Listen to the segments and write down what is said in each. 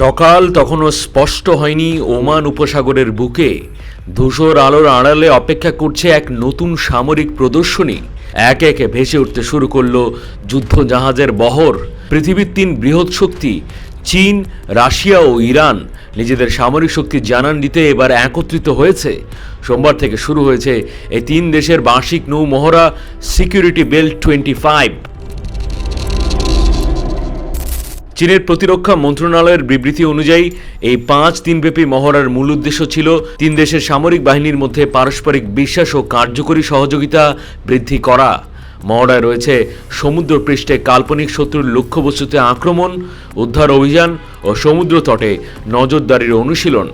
সকাল তখনও স্পষ্ট হয়নি ওমান উপসাগরের বুকে। ধূসর আলোর আড়ালে অপেক্ষা করছে এক নতুন সামরিক প্রদর্শনী। একে একে ভেসে উঠতে শুরু করল যুদ্ধ জাহাজের বহর। পৃথিবীর তিন বৃহৎ শক্তি, চীন, রাশিয়া ও ইরান, নিজেদের সামরিক শক্তি জানান দিতে এবার একত্রিত হয়েছে। সোমবার থেকে শুরু হয়েছে এই তিন দেশের বার্ষিক নৌ মহড়া সিকিউরিটি বেল্ট টোয়েন্টি ফাইভ চীনের প্রতিরক্ষা মন্ত্রণালয়ের বিবৃতি অনুযায়ী, এই পাঁচ দিনব্যাপী মহড়ার মূল উদ্দেশ্য ছিল তিন দেশের সামরিক বাহিনীর মধ্যে পারস্পরিক বিশ্বাস ও কার্যকরী সহযোগিতা বৃদ্ধি করা। মহড়ায় রয়েছে সমুদ্র পৃষ্ঠে কাল্পনিক শত্রুর লক্ষ্যবস্তুতে আক্রমণ, উদ্ধার অভিযান ও সমুদ্র তটে নজরদারির অনুশীলন।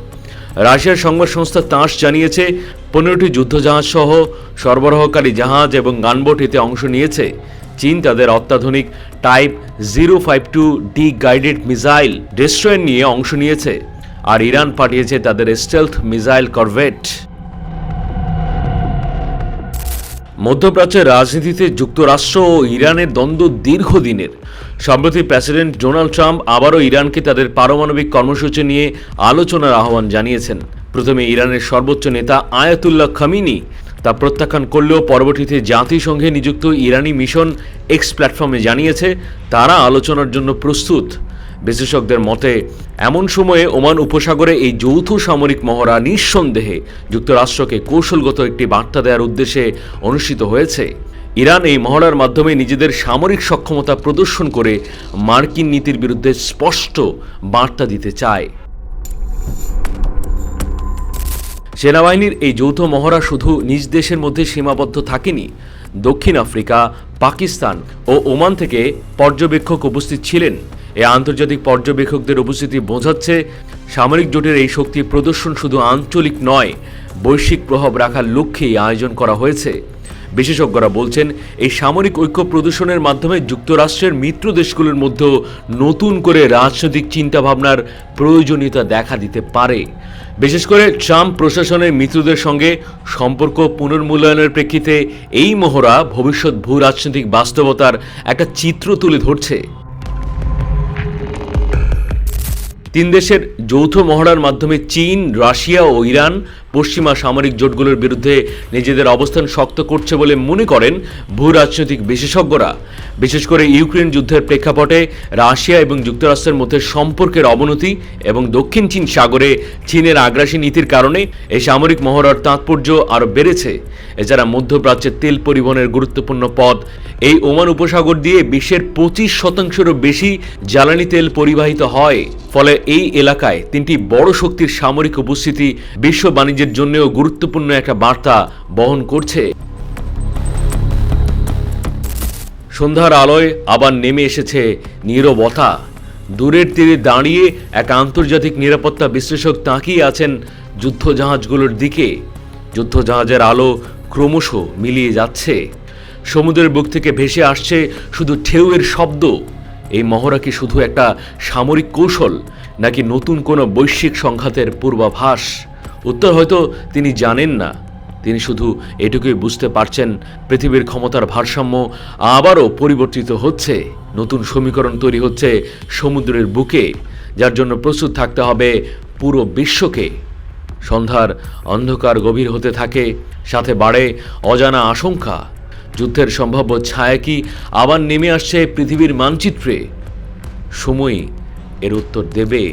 রাশিয়ার সংবাদ সংস্থা তাস জানিয়েছে, পনেরোটি যুদ্ধজাহাজ সহ সরবরাহকারী জাহাজ এবং গানবোট এতে অংশ নিয়েছে। চীন তাদের অত্যাধুনিক type zero five two D guided missile destroyer নিয়ে অংশ নিয়েছে, আর ইরান পাঠিয়েছে তাদের স্টেলথ মিসাইল করভেট। মধ্যপ্রাচ্যের রাজনীতিতে যুক্তরাষ্ট্র ও ইরানের দ্বন্দ্ব দীর্ঘদিনের। সম্প্রতি প্রেসিডেন্ট ডোনাল্ড ট্রাম্প আবারও ইরানকে তাদের পারমাণবিক কর্মসূচি নিয়ে আলোচনার আহ্বান জানিয়েছেন। প্রথমে ইরানের সর্বোচ্চ নেতা আয়াতুল্লাহ খামিনি তা প্রত্যাখ্যান করলেও পরবর্তীতে জাতিসংঘে নিযুক্ত ইরানি মিশন এক্স প্ল্যাটফর্মে জানিয়েছে, তারা আলোচনার জন্য প্রস্তুত। বিশেষজ্ঞদের মতে, এমন সময়ে ওমান উপসাগরে এই যৌথ সামরিক মহড়া নিঃসন্দেহে যুক্তরাষ্ট্রকে কৌশলগত একটি বার্তা দেওয়ার উদ্দেশ্যে অনুষ্ঠিত হয়েছে। ইরান এই মহড়ার মাধ্যমে নিজেদের সামরিক সক্ষমতা প্রদর্শন করে মার্কিন নীতির বিরুদ্ধে স্পষ্ট বার্তা দিতে চায়। সেনাবাহিনীর এই যৌথ মহড়া শুধু নিজ দেশের মধ্যে সীমাবদ্ধ থাকেনি। দক্ষিণ আফ্রিকা, পাকিস্তান ও ওমান থেকে পর্যবেক্ষক উপস্থিত ছিলেন। এই আন্তর্জাতিক পর্যবেক্ষকদের উপস্থিতি বোঝাচ্ছে, সামরিক জোটের এই শক্তি প্রদর্শন শুধু আঞ্চলিক নয়, বৈশ্বিক প্রভাব রাখার লক্ষ্যেই আয়োজন করা হয়েছে। বিশেষজ্ঞরা বলছেন, এই সামরিক ঐক্য প্রদর্শনের মাধ্যমে যুক্তরাষ্ট্রের মিত্র দেশগুলোর মধ্যেও নতুন করে রাজনৈতিক চিন্তাভাবনার প্রয়োজনীয়তা দেখা দিতে পারে। বিশেষ করে ট্রাম্প প্রশাসনের মিত্রদের সঙ্গে সম্পর্ক পুনর্মূল্যায়নের প্রেক্ষিতে এই মহড়া ভবিষ্যৎ ভূ রাজনৈতিক বাস্তবতার একটা চিত্র তুলে ধরছে। তিন দেশের যৌথ মহড়ার মাধ্যমে চীন, রাশিয়া ও ইরান পশ্চিমা সামরিক জোটগুলোর বিরুদ্ধে নিজেদের অবস্থান শক্ত করছে বলে মনে করেন ভূ রাজনৈতিক বিশেষজ্ঞরা। বিশেষ করে ইউক্রেন যুদ্ধের প্রেক্ষাপটে রাশিয়া এবং যুক্তরাষ্ট্রের মধ্যে সম্পর্কের অবনতি এবং দক্ষিণ চীন সাগরে চীনের আগ্রাসী নীতির কারণে এই সামরিক মহড়ার তাৎপর্য আরও বেড়েছে। এছাড়া মধ্যপ্রাচ্যের তেল পরিবহনের গুরুত্বপূর্ণ পথ, এই ওমান উপসাগর দিয়ে বিশ্বের পঁচিশ শতাংশেরও বেশি জ্বালানি তেল পরিবাহিত হয়। ফলে এই এলাকায় তিনটি বড় শক্তির সামরিক উপস্থিতি বিশ্ব বাণিজ্যের জন্যও গুরুত্বপূর্ণ একটা বার্তা বহন করছে। সন্ধ্যার আলোয় আবার নেমে এসেছে নীরবতা। দূরের তীরে দাঁড়িয়ে এক আন্তর্জাতিক নিরাপত্তা বিশ্লেষক তাকিয়ে আছেন যুদ্ধজাহাজগুলোর দিকে। যুদ্ধজাহাজের আলো ক্রমশ মিলিয়ে যাচ্ছে। সমুদ্রের বুক থেকে ভেসে আসছে শুধু ঢেউয়ের শব্দ। এই মহড়া কি শুধু একটা সামরিক কৌশল, নাকি নতুন কোনো বৈশ্বিক সংঘাতের পূর্বাভাস? উত্তর হয়তো তিনি জানেন না। তিনি শুধু এটুকুই বুঝতে পারছেন পৃথিবীর ক্ষমতার ভারসাম্য আবারও পরিবর্তিত হচ্ছে। নতুন সমীকরণ তৈরি হচ্ছে সমুদ্রের বুকে, যার জন্য প্রস্তুত থাকতে হবে পুরো বিশ্বকে। সন্ধ্যার অন্ধকার গভীর হতে থাকে, সাথে বাড়ে অজানা আশঙ্কা। যুদ্ধের সম্ভাব্য ছায়া কি আবার নেমে আসছে পৃথিবীর মানচিত্রে? সময় এর উত্তর দেবে।